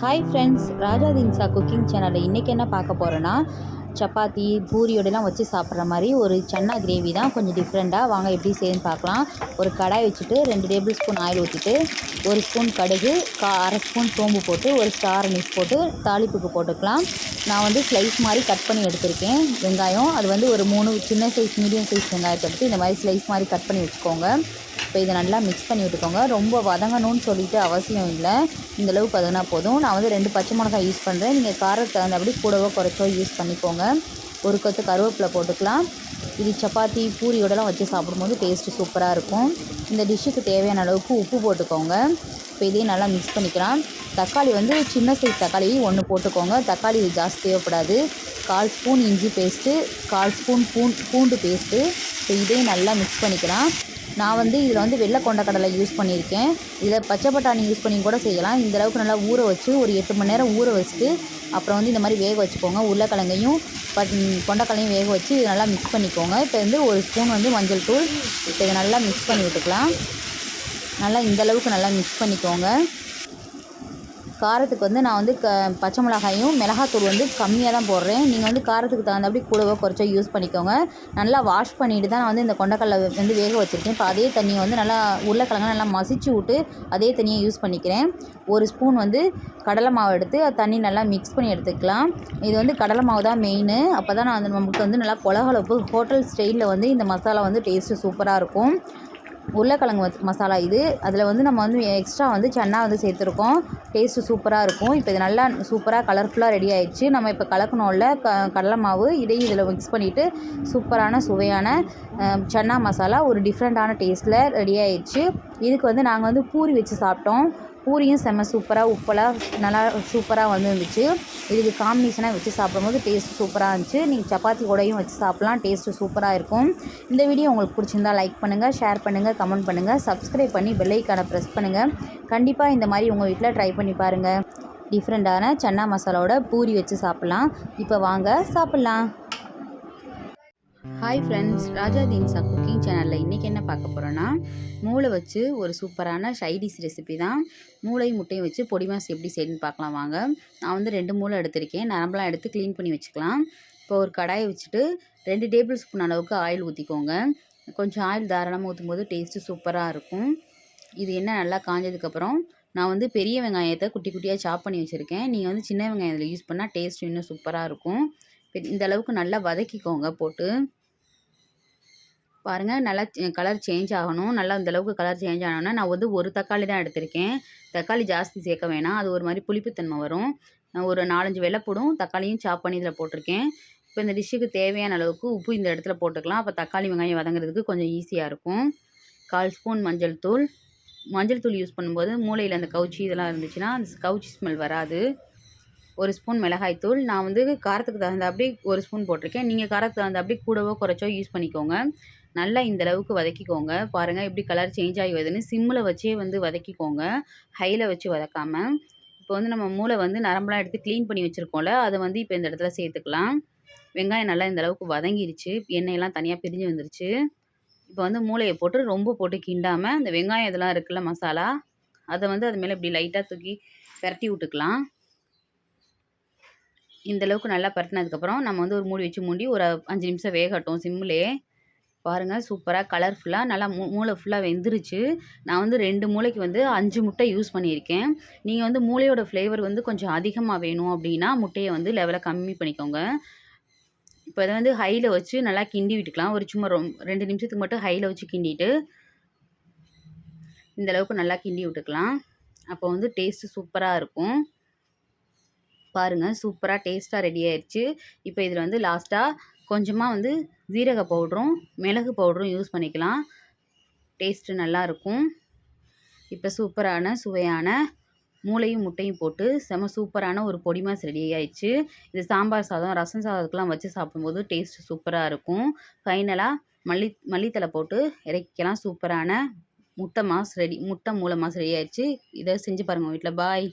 Hi friends Raja Dinsha cooking சேனலில் இன்றைக்கி என்ன பார்க்க போகிறோன்னா சப்பாத்தி பூரியோடலாம் வச்சு சாப்பிட்ற மாதிரி ஒரு சன்னா கிரேவி தான் கொஞ்சம் டிஃப்ரெண்ட்டாக வாங்க எப்படி செய்யுன்னு பார்க்கலாம். ஒரு கடாய் வச்சுட்டு ரெண்டு டேபிள் ஸ்பூன் ஆயில் ஊற்றிட்டு ஒரு ஸ்பூன் கடுகு கா அரை ஸ்பூன் சோம்பு போட்டு ஒரு ஸ்டார் மிக்ஸ் போட்டு தாளிப்புக்கு போட்டுக்கலாம். நான் வந்து ஸ்லைஸ் மாதிரி கட் பண்ணி எடுத்திருக்கேன். வெங்காயம் அது வந்து ஒரு மூணு சின்ன சைஸ் மீடியம் சைஸ் வெங்காயத்தை எடுத்து இந்த மாதிரி ஸ்லைஸ் மாதிரி கட் பண்ணி வச்சுக்கோங்க. இப்போ இதை நல்லா மிக்ஸ் பண்ணி விட்டுக்கோங்க. ரொம்ப வதங்கணும்னு சொல்லிட்டு அவசியம் இல்லை. இந்த அளவுக்கு வதங்கினா போதும். நான் வந்து ரெண்டு பச்சை மிளகாய் யூஸ் பண்ணுறேன் நீங்கள் காரத்துக்கு தகுந்தபடி கூடவோ குறைச்சோ யூஸ் பண்ணிக்கோங்க. ஒரு கொத்து கருவேப்பிலை போட்டுக்கலாம். இது சப்பாத்தி பூரியோடலாம் வச்சு சாப்பிடும்போது டேஸ்ட்டு சூப்பராக இருக்கும். இந்த டிஷ்ஷுக்கு தேவையான அளவுக்கு உப்பு போட்டுக்கோங்க. இப்போ இதையும் நல்லா மிக்ஸ் பண்ணிக்கலாம். தக்காளி வந்து சின்ன சைஸ் தக்காளி ஒன்று போட்டுக்கோங்க. தக்காளி இது ஜாஸ்தி தேவைப்படாது. கால் ஸ்பூன் இஞ்சி பேஸ்ட்டு கால் ஸ்பூன் பூன் பூண்டு பேஸ்ட்டு இப்போ இதையும் நல்லா மிக்ஸ் பண்ணிக்கலாம். நான் வந்து இதில் வந்து வெள்ளை கொண்டக்கடலை யூஸ் பண்ணியிருக்கேன். இதில் பச்சை பட்டாணி யூஸ் பண்ணி கூட செய்யலாம். இந்த அளவுக்கு நல்லா ஊற வச்சு ஒரு எட்டு மணி நேரம் ஊற வச்சுட்டு அப்புறம் வந்து இந்த மாதிரி வேக வச்சுக்கோங்க. உருளைக்கிழங்கையும் பட் கொண்டக்கடலையும் வேக வச்சு இது நல்லா மிக்ஸ் பண்ணிக்கோங்க. இப்போ வந்து ஒரு ஸ்பூன் வந்து மஞ்சள் தூள். இப்போ இதை நல்லா மிக்ஸ் பண்ணி விட்டுக்கலாம். நல்லா இந்த அளவுக்கு நல்லா மிக்ஸ் பண்ணிக்கோங்க. காரத்துக்கு வந்து நான் வந்து க பச்சை மிளகாயும் மிளகாத்தூள் வந்து கம்மியாக தான் போடுறேன். நீங்கள் வந்து காரத்துக்கு தகுந்தபடி கூடவோ குறைச்சோ யூஸ் பண்ணிக்கோங்க. நல்லா வாஷ் பண்ணிவிட்டு தான் நான் வந்து இந்த கொண்டக்கடலை வந்து வேக வச்சுருக்கேன். இப்போ அதே தண்ணியை வந்து நல்லா உருளைக்கிழங்க நல்லா மசிச்சு விட்டு அதே தண்ணியை யூஸ் பண்ணிக்கிறேன். ஒரு ஸ்பூன் வந்து கடலை மாவு எடுத்து அது தண்ணி நல்லா மிக்ஸ் பண்ணி எடுத்துக்கலாம். இது வந்து கடலை மாவு தான் மெயின் அப்போ தான் நான் வந்து நமக்கு வந்து நல்லா கொலகலப்பு ஹோட்டல் ஸ்டைலில் வந்து இந்த மசாலா வந்து டேஸ்ட்டு சூப்பராக இருக்கும். உருளைக்கிழங்கு மசாலா இது. அதில் வந்து நம்ம வந்து எக்ஸ்ட்ரா வந்து சன்னா வந்து சேர்த்துருக்கோம். டேஸ்ட்டு சூப்பராக இருக்கும். இப்போ இது நல்லா சூப்பராக கலர்ஃபுல்லாக ரெடி ஆயிடுச்சு. நம்ம இப்போ கலக்கணும்ல க கடலை மாவு இதையும் இதில் மிக்ஸ் பண்ணிவிட்டு சூப்பரான சுவையான சன்னா மசாலா ஒரு டிஃப்ரெண்ட்டான டேஸ்ட்டில் ரெடி ஆயிடுச்சு. இதுக்கு வந்து நாங்கள் வந்து பூரி வச்சு சாப்பிட்டோம். பூரியும் செம்ம சூப்பராக உப்பெல்லாம் நல்லா சூப்பராக வந்து இருந்துச்சு இதுக்கு காம்பினேஷனாக வச்சு சாப்பிடும்போது டேஸ்ட் சூப்பராக இருந்துச்சு. நீங்கள் சப்பாத்தி கூடையும் வச்சு சாப்பிட்லாம் டேஸ்ட்டு சூப்பராக இருக்கும். இந்த வீடியோ உங்களுக்கு பிடிச்சிருந்தா லைக் பண்ணுங்கள் ஷேர் பண்ணுங்கள் கமெண்ட் பண்ணுங்கள் சப்ஸ்கிரைப் பண்ணி பெல்லைக்கான ப்ரெஸ் பண்ணுங்கள் கண்டிப்பாக இந்த மாதிரி உங்கள் வீட்டில் ட்ரை பண்ணி பாருங்கள் டிஃப்ரெண்ட்டான சன்னா மசாலாவோட பூரி வச்சு சாப்பிட்லாம். இப்போ வாங்க சாப்பிட்லாம். Hi friends Raja Dinsha cooking சேனலில் இன்றைக்கி என்ன பார்க்க போகிறோன்னா மூளை வச்சு ஒரு சூப்பரான சைடிஷ் ரெசிபி தான். மூளை முட்டையும் வச்சு பொடி மாஸ் எப்படி செய்யணும்னு பார்க்கலாம் வாங்க. நான் வந்து ரெண்டு மூளை எடுத்திருக்கேன். நரம்பெலாம் எடுத்து க்ளீன் பண்ணி வச்சுக்கலாம். இப்போ ஒரு கடாயை வச்சுட்டு ரெண்டு டேபிள் ஸ்பூன் அளவுக்கு ஆயில் ஊற்றிக்கோங்க கொஞ்சம் ஆயில் தாராளமாக ஊற்றும் போது டேஸ்ட்டு சூப்பராக இருக்கும். இது என்ன நல்லா காஞ்சதுக்கப்புறம் நான் வந்து பெரிய வெங்காயத்தை குட்டி குட்டியாக சாப் பண்ணி வச்சுருக்கேன். நீங்கள் வந்து சின்ன வெங்காயம் இதில் யூஸ் பண்ணால் டேஸ்ட் இன்னும் சூப்பராக இருக்கும். இந்த அளவுக்கு நல்லா வதக்கிக்கோங்க போட்டு. பாருங்கள் நல்லா கலர் சேஞ்ச் ஆகணும். நல்லா அந்தளவுக்கு கலர் சேஞ்ச் ஆனோன்னா நான் வந்து ஒரு தக்காளி தான் எடுத்திருக்கேன். தக்காளி ஜாஸ்தி சேர்க்க வேணாம். அது ஒரு மாதிரி புளிப்புத்தன்மை வரும். நான் ஒரு நாலஞ்சு வெள்ளைப்பூடும் தக்காளியும் சாப் பண்ணி இதில் போட்டிருக்கேன். இப்போ இந்த டிஷ்ஷுக்கு தேவையான அளவுக்கு உப்பு இந்த இடத்துல போட்டுக்கலாம். அப்போ தக்காளி வெங்காயம் வதங்குறதுக்கு கொஞ்சம் ஈஸியாக இருக்கும். கால் ஸ்பூன் மஞ்சள் தூள். மஞ்சள் தூள் யூஸ் பண்ணும்போது மூளையில் அந்த கவுச்சி இதெல்லாம் இருந்துச்சுன்னா அந்த கவுச்சி ஸ்மெல் வராது. ஒரு ஸ்பூன் மிளகாய்த்தூள் நான் வந்து காரத்துக்கு தகுந்த அப்படி ஒரு ஸ்பூன் போட்டிருக்கேன். நீங்கள் காரத்துக்கு தகுந்த அப்படி கூடவோ குறைச்சோ யூஸ் பண்ணிக்கோங்க. நல்லா இந்த அளவுக்கு வதக்கிக்கோங்க. பாருங்கள் எப்படி கலர் சேஞ்ச் ஆகி வருதுன்னு சிம்மில் வச்சே வந்து வதக்கிக்கோங்க. ஹையில் வச்சு வதக்காமல் இப்போ வந்து நம்ம மூளை வந்து நரம்பெலாம் எடுத்து க்ளீன் பண்ணி வச்சுருக்கோம்ல அதை வந்து இப்போ இந்த இடத்துல சேர்த்துக்கலாம். வெங்காயம் நல்லா இந்த அளவுக்கு வதங்கிருச்சு. எண்ணெயெல்லாம் தனியாக பிரிஞ்சு வந்துருச்சு. இப்போ வந்து மூளையை போட்டு ரொம்ப போட்டு கிண்டாமல் அந்த வெங்காயம் இதெல்லாம் இருக்குல்ல மசாலா அதை வந்து அது மேலே இப்படி லைட்டாக தூக்கி பரட்டி விட்டுக்கலாம். இந்த அளவுக்கு நல்லா பரட்டினதுக்கப்புறம் நம்ம வந்து ஒரு மூடி வச்சு மூடி ஒரு அஞ்சு நிமிஷம் வேகட்டும் சிம்லேயே பாருங்கள் சூப்பராக கலர்ஃபுல்லாக நல்லா மூ மூளை ஃபுல்லாக வெந்துருச்சு. நான் வந்து ரெண்டு மூளைக்கு வந்து அஞ்சு முட்டை யூஸ் பண்ணியிருக்கேன். நீங்கள் வந்து மூளையோட ஃப்ளேவர் வந்து கொஞ்சம் அதிகமாக வேணும் அப்படின்னா முட்டையை வந்து லெவலை கம்மி பண்ணிக்கோங்க. இப்போ இதை வந்து ஹையில் வச்சு நல்லா கிண்டி விட்டுக்கலாம். ஒரு சும்மா ரொம் ரெண்டு நிமிஷத்துக்கு மட்டும் ஹையில் வச்சு கிண்டிட்டு இந்த அளவுக்கு நல்லா கிண்டி விட்டுக்கலாம். அப்போ வந்து டேஸ்ட்டு சூப்பராக இருக்கும். பாருங்கள் சூப்பராக டேஸ்ட்டாக ரெடி ஆயிடுச்சு இப்போ இதில் வந்து லாஸ்ட்டாக கொஞ்சமாக வந்து ஜீரக பவுட்ரும் மிளகு பவுட்ரும் யூஸ் பண்ணிக்கலாம். டேஸ்ட்டு நல்லாயிருக்கும் இப்போ சூப்பரான சுவையான மூளையும் முட்டையும் போட்டு செம சூப்பரான ஒரு பொடி மாஸ் ரெடி ஆயிடுச்சு இது சாம்பார் சாதம் ரசம் சாதத்துக்கெலாம் வச்சு சாப்பிடும்போது டேஸ்ட்டு சூப்பராக இருக்கும். ஃபைனலாக மல்லி மல்லித்தலை போட்டு இறக்கிக்கலாம். சூப்பரான முட்டை மாஸ் ரெடி முட்டை மூளை மாஸ் ரெடி ஆயிடுச்சு இதை செஞ்சு பாருங்கள் வீட்டில் பாய்.